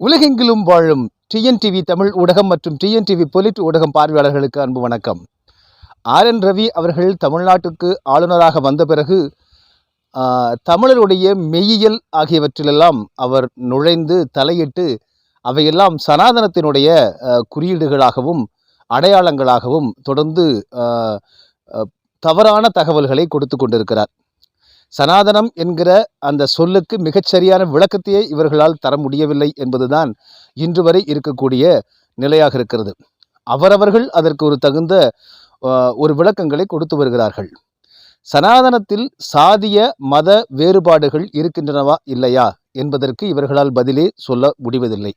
உலகெங்கிலும் வாழும் டிஎன்டிவி தமிழ் ஊடகம் மற்றும் டிஎன்டிவி பொலிட் ஊடகம் பார்வையாளர்களுக்கு அன்பு வணக்கம். ஆர். என். ரவி அவர்கள் தமிழ்நாட்டுக்கு ஆளுநராக வந்த பிறகு தமிழருடைய மெய்யியல் ஆகியவற்றிலெல்லாம் அவர் நுழைந்து தலையிட்டு அவையெல்லாம் சனாதனத்தினுடைய குறியீடுகளாகவும் அடையாளங்களாகவும் தொடர்ந்து தவறான தகவல்களை கொடுத்து கொண்டிருக்கிறார். சனாதனம் என்கிற அந்த சொல்லுக்கு மிகச்சரியான விளக்கத்தையே இவர்களால் தர முடியவில்லை என்பதுதான் இன்று வரை இருக்கக்கூடிய நிலையாக இருக்கிறது. அவரவர்கள் அதற்கு ஒரு தகுந்த ஒரு விளக்கங்களை கொடுத்து வருகிறார்கள். சனாதனத்தில் சாதிய மத வேறுபாடுகள் இருக்கின்றனவா இல்லையா என்பதற்கு இவர்களால் பதிலே சொல்ல முடிவதில்லை.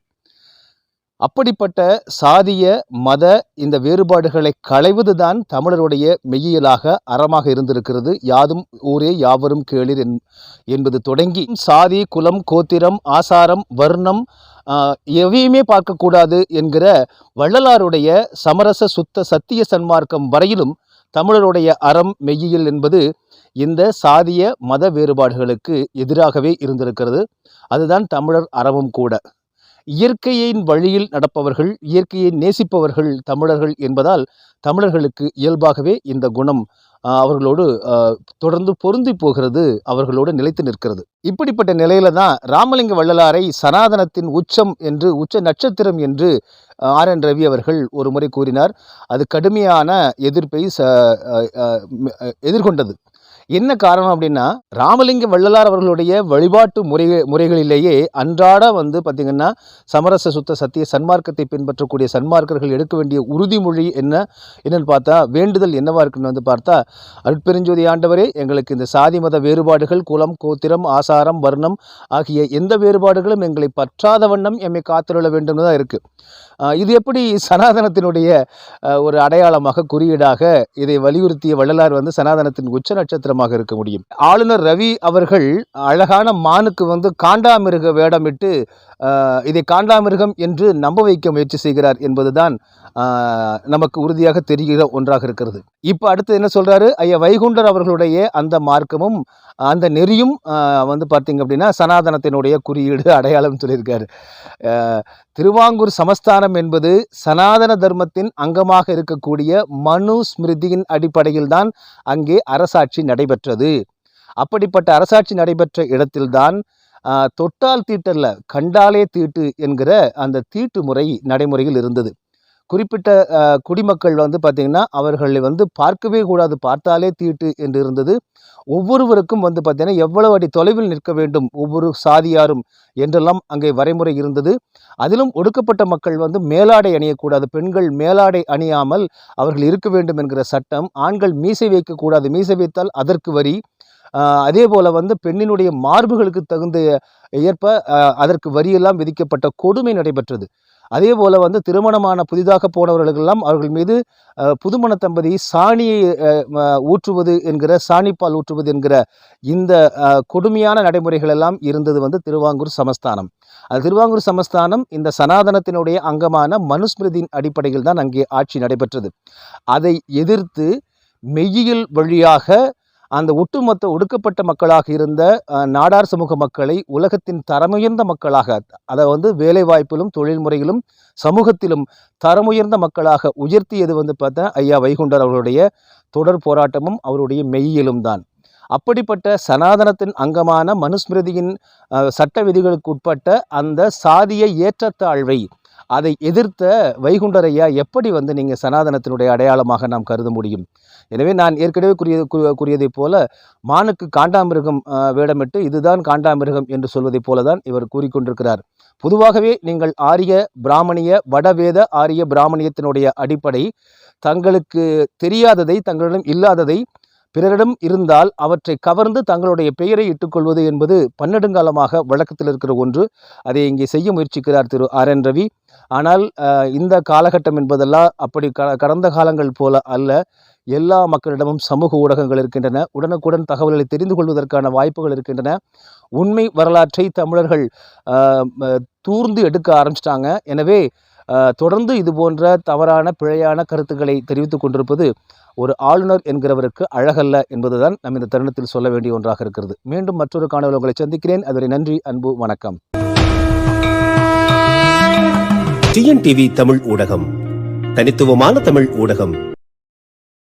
அப்படிப்பட்ட சாதிய மத இந்த வேறுபாடுகளை களைவதுதான் தமிழருடைய மெய்யியலாக அறமாக இருந்திருக்கிறது. யாதும் ஊரே யாவரும் கேளிர் என்- என்பது தொடங்கி சாதி குலம் கோத்திரம் ஆசாரம் வர்ணம் எவையுமே பார்க்கக்கூடாது என்கிற வள்ளலாருடைய சமரச சுத்த சத்திய சன்மார்க்கம் வரையிலும் தமிழருடைய அறம் மெய்யியல் என்பது இந்த சாதிய மத வேறுபாடுகளுக்கு எதிராகவே இருந்திருக்கிறது. அதுதான் தமிழர் அறமும் கூட. இயற்கையின் வழியில் நடப்பவர்கள் இயற்கையை நேசிப்பவர்கள் தமிழர்கள் என்பதால் தமிழர்களுக்கு இயல்பாகவே இந்த குணம் அவர்களோடு தொடர்ந்து பொருந்தி போகிறது அவர்களோடு நிலைத்து நிற்கிறது. இப்படிப்பட்ட நிலையில தான் ராமலிங்க வள்ளலாரை சனாதனத்தின் உச்சம் என்று உச்ச நட்சத்திரம் என்று ஆர். என். ரவி அவர்கள் ஒரு முறை கூறினார். அது கடுமையான எதிர்ப்பை ச எதிர்கொண்டது. என்ன காரணம் அப்படின்னா ராமலிங்க வள்ளலார் அவர்களுடைய வழிபாட்டு முறை முறைகளிலேயே அன்றாட வந்து பார்த்திங்கன்னா சமரச சுத்த சத்திய சன்மார்க்கத்தை பின்பற்றக்கூடிய சன்மார்க்கர்கள் எடுக்க வேண்டிய உறுதிமொழி என்ன? என்னன்னு பார்த்தா வேண்டுதல் என்னவா இருக்குன்னு வந்து பார்த்தா அருட்பெருஞ்சோதி ஆண்டவரே எங்களுக்கு இந்த சாதி மத வேறுபாடுகள் குலம் கோத்திரம் ஆசாரம் வர்ணம் ஆகிய எந்த வேறுபாடுகளும் எங்களை பற்றாத வண்ணம் எம்மை காத்திருள்ள வேண்டும் தான் இருக்குது இது எப்படி சனாதனத்தினுடைய ஒரு அடையாளமாக குறியீடாக இதை வலியுறுத்திய வள்ளலார் வந்து சனாதனத்தின் உச்ச நட்சத்திரமாக இருக்க முடியும். ஆளுநர் ரவி அவர்கள் அழகான மானுக்கு வந்து காண்டாமிருக வேடமிட்டு இதை காண்டாமிருகம் என்று நம்ப வைக்க முயற்சி செய்கிறார் என்பதுதான் நமக்கு உறுதியாக தெரிகிற ஒன்றாக இருக்கிறது. இப்போ அடுத்து என்ன சொல்கிறாரு ஐயா வைகுண்டர் அவர்களுடைய அந்த மார்க்கமும் அந்த நெறியும் வந்து பார்த்தீங்க அப்படின்னா சனாதனத்தினுடைய குறியீடு அடையாளம் சொல்லியிருக்காரு. திருவாங்கூர் சமஸ்தானம் என்பது சனாதன தர்மத்தின் அங்கமாக இருக்கக்கூடிய மனு ஸ்மிருதியின் அடிப்படையில்தான் அங்கே அரசாட்சி நடைபெற்றது. அப்படிப்பட்ட அரசாட்சி நடைபெற்ற இடத்தில்தான் தொட்டால் தீட்டல்ல கண்டாலே தீட்டு என்கிற அந்த தீட்டு முறை நடைமுறையில் இருந்தது. குறிப்பிட்ட குடிமக்கள் வந்து பார்த்திங்கன்னா அவர்களை வந்து பார்க்கவே கூடாது பார்த்தாலே தீட்டு என்று இருந்தது. ஒவ்வொருவருக்கும் வந்து பார்த்திங்கன்னா எவ்வளவு அடி தொலைவில் நிற்க வேண்டும் ஒவ்வொரு சாதியாரும் என்றெல்லாம் அங்கே வரைமுறை இருந்தது. அதிலும் ஒடுக்கப்பட்ட மக்கள் வந்து மேலாடை அணியக்கூடாது பெண்கள் மேலாடை அணியாமல் அவர்கள் இருக்க வேண்டும் என்கிற சட்டம் ஆண்கள் மீசை வைக்கக்கூடாது மீசை வைத்தால் அதற்கு வரி. அதே போல் வந்து பெண்ணினுடைய மார்புகளுக்கு தகுந்த ஏற்ப அதற்கு வரியெல்லாம் விதிக்கப்பட்ட கொடுமை நடைபெற்றது. அதே போல் வந்து திருமணமான புதிதாக போனவர்களுக்கெல்லாம் அவர்கள் மீது புதுமண தம்பதி சாணியை ஊற்றுவது என்கிற சாணிப்பால் ஊற்றுவது என்கிற இந்த கொடுமையான நடைமுறைகள் எல்லாம் இருந்தது வந்து திருவாங்கூர் சமஸ்தானம். அது திருவாங்கூர் சமஸ்தானம் இந்த சனாதனத்தினுடைய அங்கமான மனுஸ்மிருதியின் அடிப்படையில் தான் அங்கே ஆட்சி நடைபெற்றது. அதை எதிர்த்து மெய்யியல் வழியாக அந்த ஒட்டுமொத்த ஒடுக்கப்பட்ட மக்களாக இருந்த நாடார் சமூக மக்களை உலகத்தின் தரமுயர்ந்த மக்களாக அதை வந்து வேலைவாய்ப்பிலும் தொழில் முறையிலும் சமூகத்திலும் தரமுயர்ந்த மக்களாக உயர்த்தியது வந்து பார்த்தா ஐயா வைகுண்டர் அவர்களுடைய தொடர் போராட்டமும் அவருடைய மெய்யிலும் தான். அப்படிப்பட்ட சனாதனத்தின் அங்கமான மனுஸ்மிருதியின் சட்ட விதிகளுக்கு உட்பட்ட அந்த சாதிய ஏற்றத்தாழ்வை அதை எதிர்த்த வைகுண்டரையா எப்படி வந்து நீங்கள் சனாதனத்தினுடைய அடையாளமாக நாம் கருத முடியும்? எனவே நான் ஏற்கனவே கூறிய கூறியதைப் போல மானுக்கு காண்டாமிருகம் வேடமிட்டு இதுதான் காண்டாமிருகம் என்று சொல்வதைப் போல தான் இவர் கூறிக்கொண்டிருக்கிறார். பொதுவாகவே நீங்கள் ஆரிய பிராமணிய வடவேத ஆரிய பிராமணியத்தினுடைய அடிப்படை தங்களுக்கு தெரியாததை தங்களிடம் இல்லாததை பிறரிடம் இருந்தால் அவற்றை கவர்ந்து தங்களுடைய பெயரை இட்டுக்கொள்வது என்பது பன்னெடுங்காலமாக வழக்கத்தில் இருக்கிற ஒன்று. அதை இங்கே செய்ய முயற்சிக்கிறார் திரு ஆர் என் ரவி. ஆனால் இந்த காலகட்டம் என்பதெல்லாம் அப்படி க கடந்த காலங்கள் போல அல்ல. எல்லா மக்களிடமும் சமூக ஊடகங்கள் இருக்கின்றன. உடனுக்குடன் தகவல்களை தெரிந்து கொள்வதற்கான வாய்ப்புகள் இருக்கின்றன. உண்மை வரலாற்றை தமிழர்கள் தூர்ந்து எடுக்க ஆரம்பிச்சிட்டாங்க. எனவே தொடர்ந்து இது போன்ற தவறான பிழையான கருத்துக்களை தெரிவித்துக் கொண்டிருப்பது ஒரு ஆளுநர் என்கிறவருக்கு அழகல்ல என்பதுதான் நம் இந்த தருணத்தில் சொல்ல வேண்டிய ஒன்றாக இருக்கிறது. மீண்டும் மற்றொரு காணொலி உங்களை சந்திக்கிறேன். அதுவரை நன்றி அன்பு வணக்கம். டிஎன்டிவி தமிழ் ஊடகம். தனித்துவமான தமிழ் ஊடகம்.